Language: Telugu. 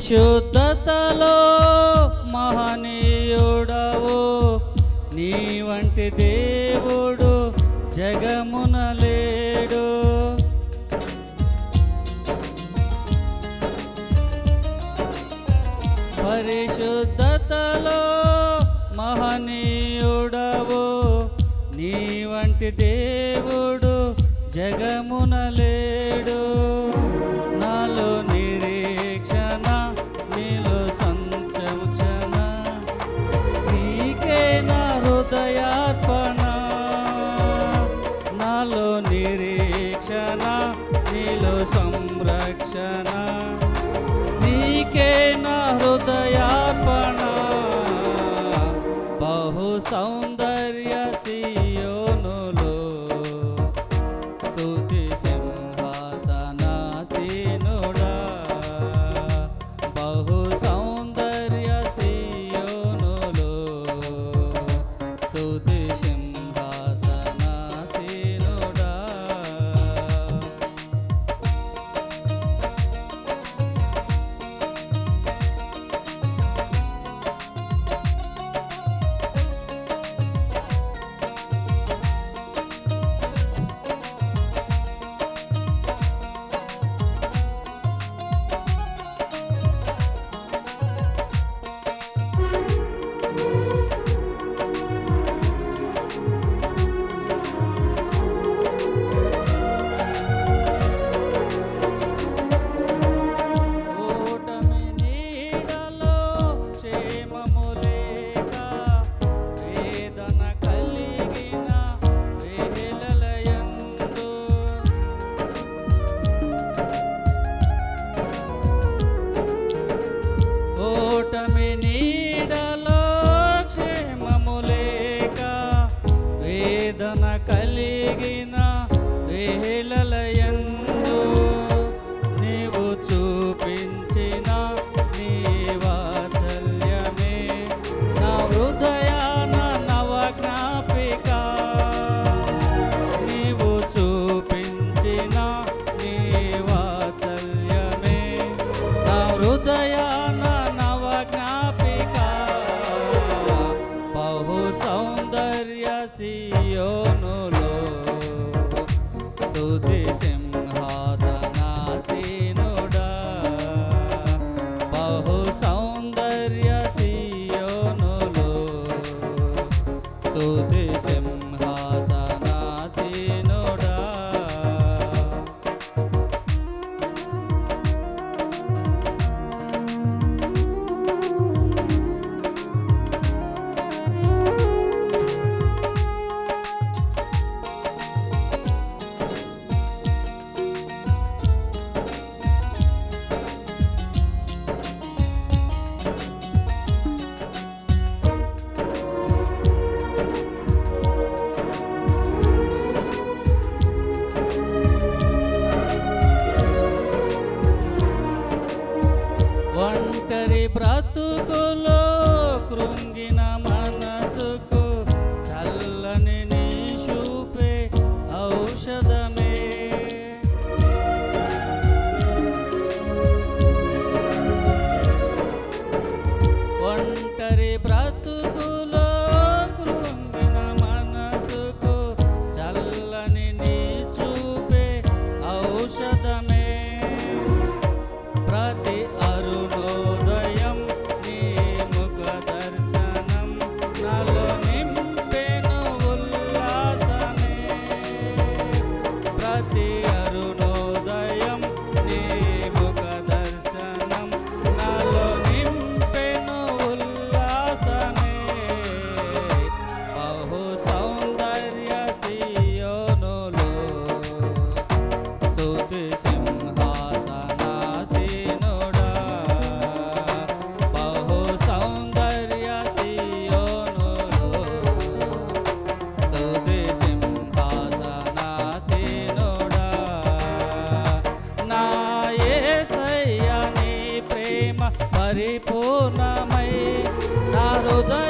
పరిశుద్ధతలో మహనీయుడవు. నీ వంటి దేవుడు జగమున లేడు. పరిశుద్ధతలో మహనీయుడవు. నీ వంటి దేవుడు జగమున లేడు. సంరక్షణ. కలిగిన వేళ Shall bater. పరిపూర్ణమై నా హృదయ